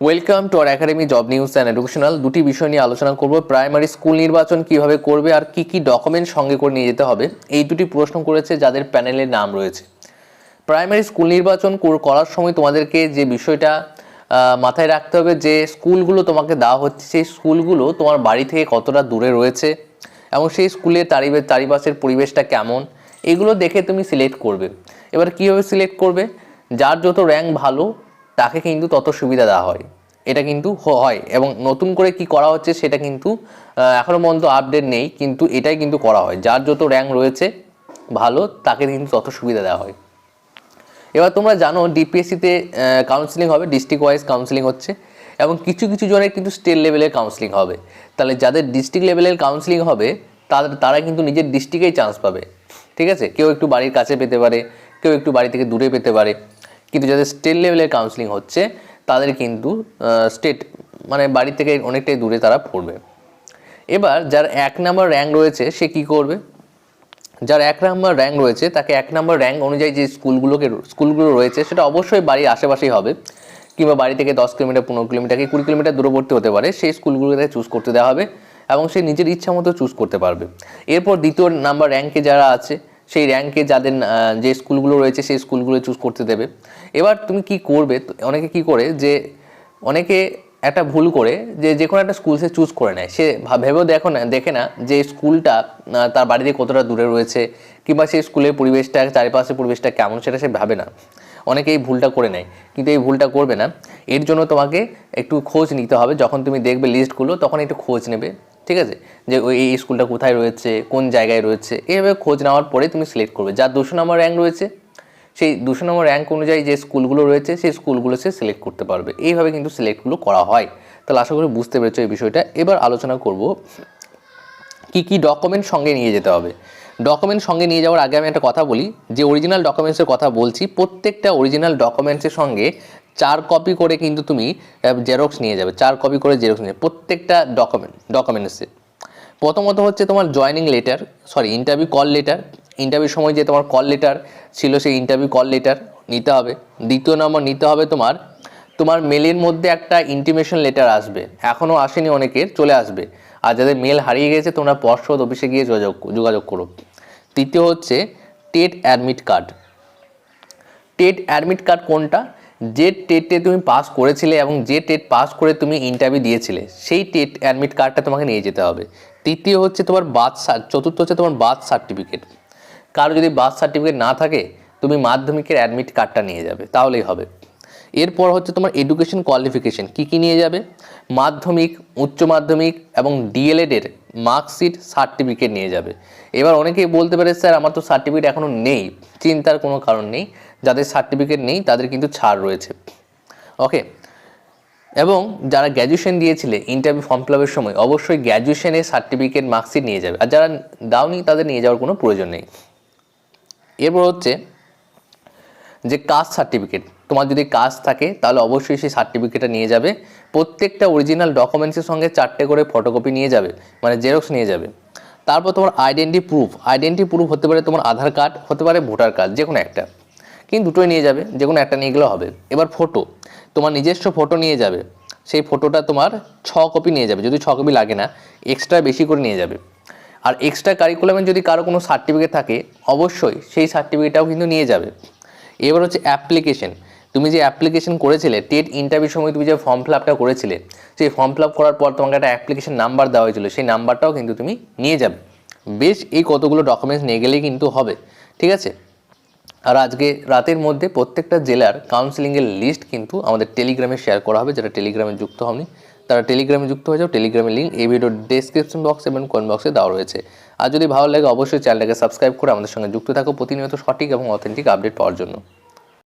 Welcome to R academy job news and educational দুটি বিষয় নিয়ে আলোচনা করব। প্রাইমারি স্কুল নির্বাচন কীভাবে করবে আর কি কি ডকুমেন্ট সঙ্গে করে নিয়ে যেতে হবে, এই দুটি প্রশ্ন করেছে যাদের প্যানেলের নাম রয়েছে। প্রাইমারি স্কুল নির্বাচন কর- করার সময় তোমাদেরকে যে বিষয়টা মাথায় রাখতে হবে যে স্কুলগুলো তোমাকে দেওয়া হচ্ছে, সেই স্কুলগুলো তোমার বাড়ি থেকে কতটা দূরে রয়েছে এবং সেই স্কুলের চারিবে চারিপাশের পরিবেশটা কেমন, এগুলো দেখে তুমি সিলেক্ট করবে। এবার কীভাবে সিলেক্ট করবে? যার যত র্যাঙ্ক ভালো তাকে কিন্তু তত সুবিধা দেওয়া হয়। এটা কিন্তু হয় এবং নতুন করে কি করা হচ্ছে সেটা কিন্তু এখনও পর্যন্ত আপডেট নেই, কিন্তু এটাই কিন্তু করা হয়। যার যত র্যাঙ্ক রয়েছে ভালো, তাকে কিন্তু তত সুবিধা দেওয়া হয়। এবার তোমরা জানো ডিপিএসসিতে কাউন্সিলিং হবে ডিস্ট্রিক্ট ওয়াইজ কাউন্সিলিং হচ্ছে এবং কিছু কিছু জনের কিন্তু স্টেট লেভেলের কাউন্সিলিং হবে। তাহলে যাদের ডিস্ট্রিক্ট লেভেলের কাউন্সিলিং হবে, তাদের তারা কিন্তু নিজের ডিস্ট্রিক্টেই চান্স পাবে। ঠিক আছে? কেউ একটু বাড়ির কাছে পেতে পারে, কেউ একটু বাড়ি থেকে দূরে পেতে পারে। কিন্তু যাদের স্টেট লেভেলের কাউন্সিলিং হচ্ছে, তাদের কিন্তু স্টেট মানে বাড়ি থেকে অনেকটাই দূরে তারা পড়বে। এবার যার এক নাম্বার র্যাঙ্ক রয়েছে, সে কি করবে? যার এক নাম্বার র্যাঙ্ক রয়েছে, তাকে এক নাম্বার র্যাঙ্ক অনুযায়ী যে স্কুলগুলোকে, স্কুলগুলো রয়েছে, সেটা অবশ্যই বাড়ির আশেপাশেই হবে। কিংবা বাড়ি থেকে দশ কিলোমিটার, পনেরো কিলোমিটার কি কুড়ি কিলোমিটার দূরবর্তী হতে পারে, সেই স্কুলগুলোকে চুজ করতে দেওয়া হবে এবং সে নিজের ইচ্ছা মতো চুজ করতে পারবে। এরপর দ্বিতীয় নাম্বার র্যাঙ্কে যারা আছে সেই র্যাঙ্কে যাদের যে স্কুলগুলো রয়েছে সেই স্কুলগুলো চুজ করতে দেবে। এবার তুমি কি করবে? অনেকে কি করে যে, অনেকে একটা ভুল করে যে যে কোনো একটা স্কুল সে চুজ করে নেয়। সে ভেবেও দেখো না, দেখে না যে স্কুলটা তার বাড়ি থেকে কতটা দূরে রয়েছে কিংবা সেই স্কুলের পরিবেশটা, চারিপাশের পরিবেশটা কেমন সেটা সে ভাবে না। অনেকে এই ভুলটা করে নেয়, কিন্তু এই ভুলটা করবে না। এর জন্য তোমাকে একটু খোঁজ নিতে হবে। যখন তুমি দেখবে লিস্টগুলো তখন একটু খোঁজ নেবে। ঠিক আছে? যে ওই, এই স্কুলটা কোথায় রয়েছে, কোন জায়গায় রয়েছে, এইভাবে খোঁজ নেওয়ার পরে তুমি সিলেক্ট করবে। যার দুশো নম্বর র্যাঙ্ক রয়েছে, সেই দুশো নম্বর র্যাঙ্ক অনুযায়ী যে স্কুলগুলো রয়েছে, সেই স্কুলগুলো সে সিলেক্ট করতে পারবে। এইভাবে কিন্তু সিলেক্টগুলো করা হয়। তাহলে আশা করি বুঝতে পেরেছ এই বিষয়টা। এবার আলোচনা করব কি কি ডকুমেন্ট সঙ্গে নিয়ে যেতে হবে। ডকুমেন্ট সঙ্গে নিয়ে যাওয়ার আগে আমি একটা কথা বলি। যে অরিজিনাল ডকুমেন্টসের কথা বলছি, প্রত্যেকটা অরিজিনাল ডকুমেন্টসের সঙ্গে চার কপি করে কিন্তু তুমি জেরক্স নিয়ে যাবে। চার কপি করে জেরক্স নিয়ে প্রত্যেকটা ডকুমেন্ট ডকুমেন্টসে প্রথমত হচ্ছে তোমার joining letter sorry interview call letter ইন্টারভিউর সময় যে তোমার কল লেটার ছিল, সেই ইন্টারভিউ কল লেটার নিতে হবে। দ্বিতীয় নম্বর নিতে হবে তোমার তোমার মেলের মধ্যে একটা ইন্টিমেশন লেটার আসবে। এখনও আসেনি অনেকের, চলে আসবে। আর যাদের মেল হারিয়ে গেছে, তোমরা পর্ষদ অফিসে গিয়ে যোগাযোগ যোগাযোগ করো। তৃতীয় হচ্ছে TET admit card TET admit card কোনটা? যে টেটে তুমি পাস করেছিলে এবং যে টেট পাস করে তুমি ইন্টারভিউ দিয়েছিলে, সেই টেট অ্যাডমিট কার্ডটা তোমাকে নিয়ে যেতে হবে। তৃতীয় হচ্ছে তোমার বার্থ চতুর্থ হচ্ছে তোমার বার্থ সার্টিফিকেট কারও যদি বার্থ সার্টিফিকেট না থাকে, তুমি মাধ্যমিকের অ্যাডমিট কার্ডটা নিয়ে যাবে, তাহলেই হবে। এরপর হচ্ছে তোমার এডুকেশন কোয়ালিফিকেশন কী কী নিয়ে যাবে? মাধ্যমিক, উচ্চ মাধ্যমিক এবং ডিএলএডের মার্কশিট সার্টিফিকেট নিয়ে যাবে। এবার অনেকেই বলতে পারে, স্যার, আমার তো সার্টিফিকেট এখনও নেই। চিন্তার কোনো কারণ নেই। যাদের সার্টিফিকেট নেই, তাদের কিন্তু ছাড় রয়েছে। ওকে এবং যারা গ্র্যাজুয়েশন দিয়েছিলে ইন্টারভিউ ফর্ম ফিলাপের সময়, অবশ্যই গ্র্যাজুয়েশনের সার্টিফিকেট মার্কশিট নিয়ে যাবে। আর যারা দাওনি, তাদের নিয়ে যাওয়ার কোনো প্রয়োজন নেই। এরপর হচ্ছে যে কাস্ট সার্টিফিকেট তোমার যদি কাজ থাকে, তাহলে অবশ্যই সেই সার্টিফিকেটটা নিয়ে যাবে। প্রত্যেকটা অরিজিনাল ডকুমেন্টসের সঙ্গে চারটে করে ফটোকপি নিয়ে যাবে মানে জেরক্স নিয়ে যাবে। তারপর তোমার আইডেন্টি প্রুফ আইডেন্টি প্রুফ হতে পারে তোমার আধার কার্ড হতে পারে ভোটার কার্ড যে কোনো একটা। কিন্তু দুটোই নিয়ে যাবে যে কোনো একটা নিয়ে গেলেও হবে। এবার ফটো তোমার নিজস্ব ফটো নিয়ে যাবে। সেই ফটোটা তোমার ছ কপি নিয়ে যাবে, যদি ছ কপি লাগে না এক্সট্রা বেশি করে নিয়ে যাবে। আর এক্সট্রা কারিকুলামে যদি কারও কোনো সার্টিফিকেট থাকে, অবশ্যই সেই সার্টিফিকেটটাও কিন্তু নিয়ে যাবে। এবার হচ্ছে অ্যাপ্লিকেশন তুমি যে অ্যাপ্লিকেশন করেছিলে টেট ইন্টারভিউ সময় তুমি যে ফর্ম ফিল আপটা করেছিলে, সেই ফর্ম ফিল আপ করার পর তোমাকে একটা অ্যাপ্লিকেশন নাম্বার দেওয়া হয়েছিল, সেই নাম্বারটাও কিন্তু তুমি নিয়ে যাবে। বেশ, এই কতগুলো ডকুমেন্টস নিয়ে গেলেই কিন্তু হবে, ঠিক আছে? আর আজকে রাতের মধ্যে প্রত্যেকটা জেলার কাউন্সিলিংয়ের লিস্ট কিন্তু আমাদের টেলিগ্রামে শেয়ার করা হবে, যারা টেলিগ্রামে যুক্ত হয়নি তারা টেলিগ্রামে যুক্ত হয়ে যাও টেলিগ্রামের লিঙ্ক এই ভিডিওর ডেসক্রিপশন বক্স এবং কমেন্ট বক্সে দেওয়া রয়েছে। আর যদি ভালো লাগে, অবশ্যই চ্যানেলটাকে সাবস্ক্রাইব করে আমাদের সঙ্গে যুক্ত থাকো। প্রতিনিয়ত সঠিক এবং অথেন্টিক আপডেট পাওয়ার জন্য।